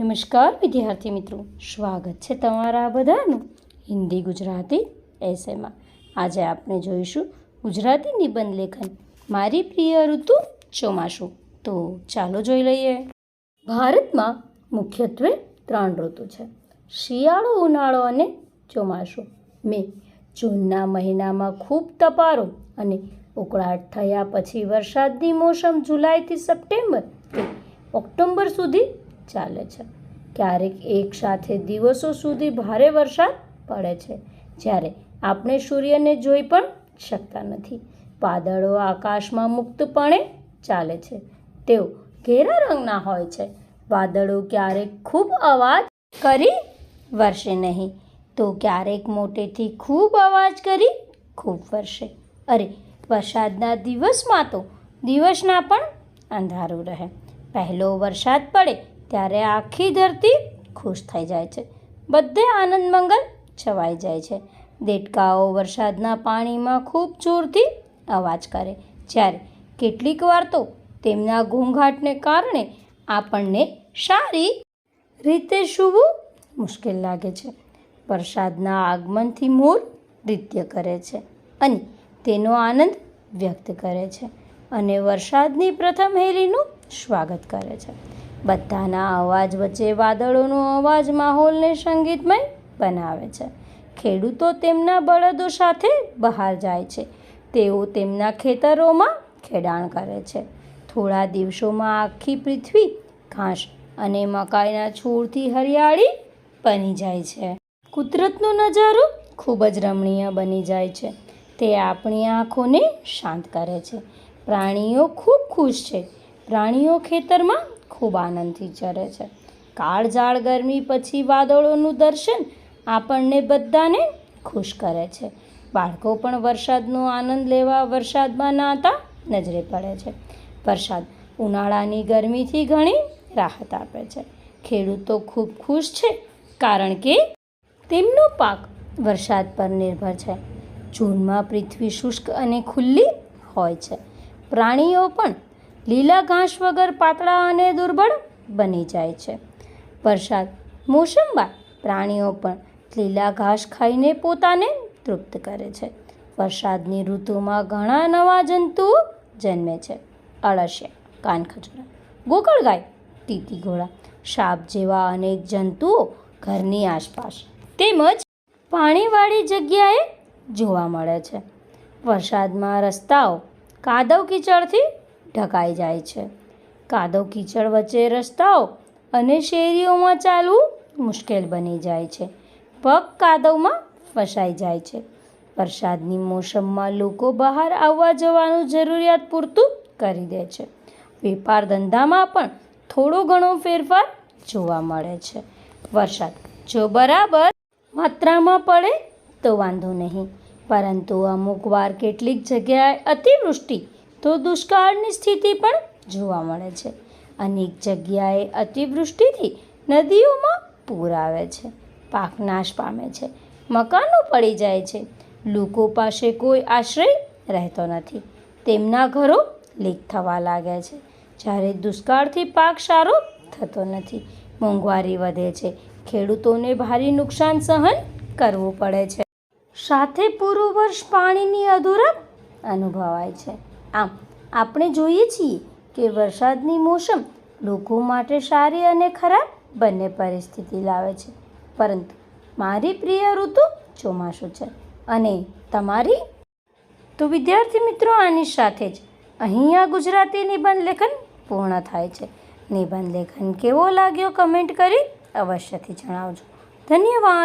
નમસ્કાર, વિદ્યાર્થી મિત્રો. સ્વાગત છે તમારા બધાનું હિન્દી ગુજરાતી એસેમાં આજે આપણે જોઈશું ગુજરાતી નિબંધ લેખન. મારી પ્રિય ઋતુ ચોમાસું. તો ચાલો જોઈ લઈએ. ભારતમાં મુખ્યત્વે ત્રણ ઋતુ છે. શિયાળો, ઉનાળો અને ચોમાસું. મે જૂનના મહિનામાં ખૂબ તપારો અને ઉકળાટ થયા પછી વરસાદની મોસમ જુલાઈથી સપ્ટેમ્બર ઓક્ટોબર સુધી ચાલે છે. ક્યારેક એક સાથે દિવસો સુધી ભારે વરસાદ પડે છે. જ્યારે આપણે સૂર્યને જોઈ પણ શકતા નથી. વાદળો આકાશમાં મુક્તપણે ચાલે છે. તેઓ ઘેરા રંગના હોય છે. વાદળો ક્યારેક ખૂબ અવાજ કરી વરસે નહીં. તો ક્યારેક મોટેથી ખૂબ અવાજ કરી ખૂબ વરસે. અરે, વરસાદના દિવસમાં તો દિવસના પણ અંધારું રહે. પહેલો વરસાદ પડે ત્યારે આખી ધરતી ખુશ થઈ જાય છે. બધે આનંદ મંગલ છવાઈ જાય છે. દેડકાઓ વરસાદના પાણીમાં ખૂબ જોરથી અવાજ કરે. જ્યારે કેટલીક વાર તો તેમના ઘોંઘાટને કારણે આપણને સારી રીતે સૂવું મુશ્કેલ લાગે છે. વરસાદના આગમનથી મોર નૃત્ય કરે છે અને તેનો આનંદ વ્યક્ત કરે છે અને વરસાદની પ્રથમ હેલીનું સ્વાગત કરે છે. બધાના અવાજ વચ્ચે વાદળોનો અવાજ માહોલને સંગીતમય બનાવે છે. ખેડૂતો તેમના બળદો સાથે બહાર જાય છે. તેઓ તેમના ખેતરોમાં ખેડાણ કરે છે. થોડા દિવસોમાં આખી પૃથ્વી ઘાસ અને મકાઈના છોડથી હરિયાળી બની જાય છે. કુદરતનો નજારો ખૂબ જ રમણીય બની જાય છે. તે આપણી આંખોને શાંત કરે છે. પ્રાણીઓ ખૂબ ખુશ છે. પ્રાણીઓ ખેતરમાં ખૂબ આનંદથી ચરે છે. કાળઝાળ ગરમી પછી વાદળોનું દર્શન આપણને બધાને ખુશ કરે છે. બાળકો પણ વરસાદનો આનંદ લેવા વરસાદમાં નાતા નજરે પડે છે. વરસાદ ઉનાળાની ગરમીથી ઘણી રાહત આપે છે. ખેડૂતો ખૂબ ખુશ છે કારણ કે તેમનો પાક વરસાદ પર નિર્ભર છે. જૂનમાં પૃથ્વી શુષ્ક અને ખુલ્લી હોય છે. પ્રાણીઓ પણ લીલા ઘાસ વગર પાતળા અને દુર્બળ બની જાય છે. વરસાદ મોસમ બાદ પ્રાણીઓ પણ લીલા ઘાસ ખાઈને પોતાને તૃપ્ત કરે છે. વરસાદની ઋતુમાં ઘણા નવા જંતુઓ જન્મે છે. અળસિયા ગોકળ ગાય તીતી ઘોડા સાપ જેવા અનેક જંતુઓ ઘરની આસપાસ તેમજ પાણીવાળી જગ્યાએ જોવા મળે છે. વરસાદમાં રસ્તાઓ કાદવ કીચડથી ઢકાઈ જાય છે. કાદવ કીચડ વચ્ચે રસ્તાઓ અને શેરીઓમાં ચાલવું મુશ્કેલ બની જાય છે. પગ કાદવમાં ફસાઈ જાય છે. વરસાદની મોસમમાં લોકો બહાર આવવા જવાનું જરૂરિયાત પૂરતું કરી દે છે. વેપાર ધંધામાં પણ થોડો ઘણો ફેરફાર જોવા મળે છે. વરસાદ જો બરાબર માત્રામાં પડે તો વાંધો નહીં. પરંતુ અમુક વાર કેટલીક જગ્યાએ અતિવૃષ્ટિ તો દુષ્કાળની સ્થિતિ પણ જોવા મળે છે. અનેક જગ્યાએ અતિવૃષ્ટિથી નદીઓમાં પૂર આવે છે. પાક નાશ પામે છે. મકાનો પડી જાય છે. લોકો પાસે કોઈ આશ્રય રહેતો નથી. તેમના ઘરો લીક થવા લાગે છે. જ્યારે દુષ્કાળથી પાક સારો થતો નથી. મોંઘવારી વધે છે. ખેડૂતોને ભારે નુકસાન સહન કરવું પડે છે. સાથે પૂરું વર્ષ પાણીની અધૂરપ અનુભવાય છે. આમ, આપણે જોઈએ છીએ કે વરસાદની મોસમ લોકો માટે સારી અને ખરાબ બંને પરિસ્થિતિ લાવે છે. પરંતુ મારી પ્રિય ઋતુ ચોમાસું છે. અને તમારી? તો વિદ્યાર્થી મિત્રો, આની સાથે જ અહીંયા ગુજરાતી નિબંધ લેખન પૂર્ણ થાય છે. નિબંધ લેખન કેવો લાગ્યો કમેન્ટ કરી અવશ્યથી જણાવજો. ધન્યવાદ.